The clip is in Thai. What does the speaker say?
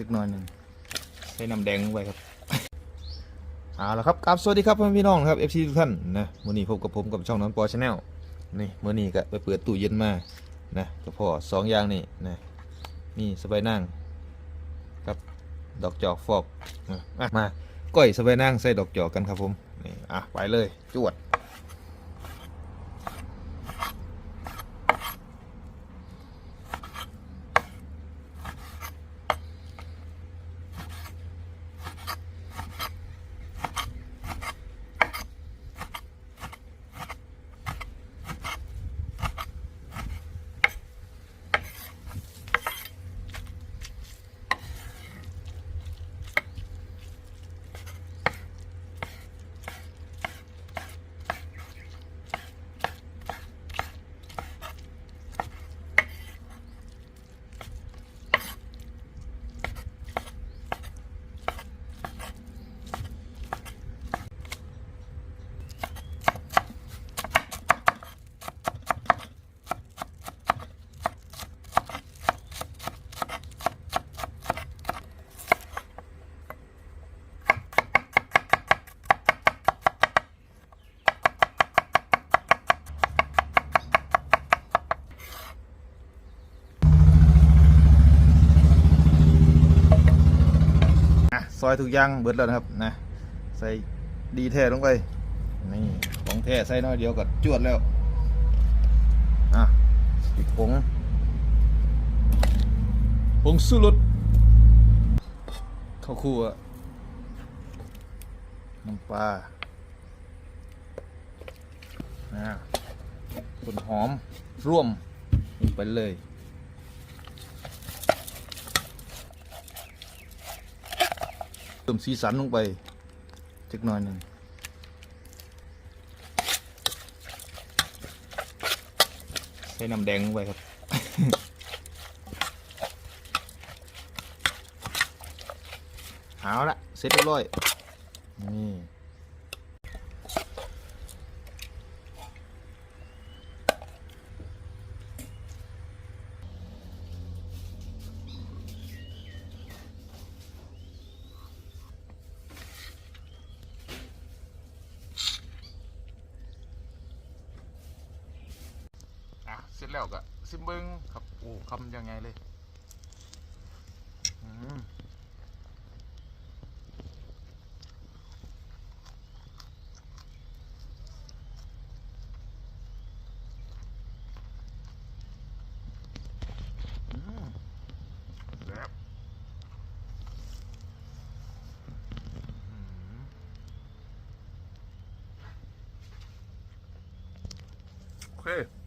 จักหน่อยหนึ่งใส่น้ำแดงลงไปครับเอาละครับครับสวัสดีครับพ่อพี่น้องครับ FC ทุกท่านนะมื้อนี้พบกับผมกับช่องน้องปอชาแนลนี่มื้อนี้ก็ไปเปิดตู้เย็นมานะก็พอสองอย่างนี่นะมีสบายนั่งกับดอกจอกฟอกมาก้อยสบายนั่งใส่ดอกจอกกันครับผมนี่อะไปเลยจวด ซอยทุกอย่างเบิดแล้วนะครับนะใส่ดีแท้ลงไปนี่ของแท้ใส่น้อยเดียวก็จวดแล้วอะอีกผงผงสุรสข้าวคั่วน้ำปลาอะต้นหอมร่วมลงไปเลย ติมสีสันลงไปจักหน่อยหนึ่งใส่น้ำแดงลงไปครับเอาละเสร็จเรียบร้อยนี่ สร็จแล้วก็ซิมเบิงครับโอ้คำยังไงเลยอืมอืมแซ่บอืมโอเค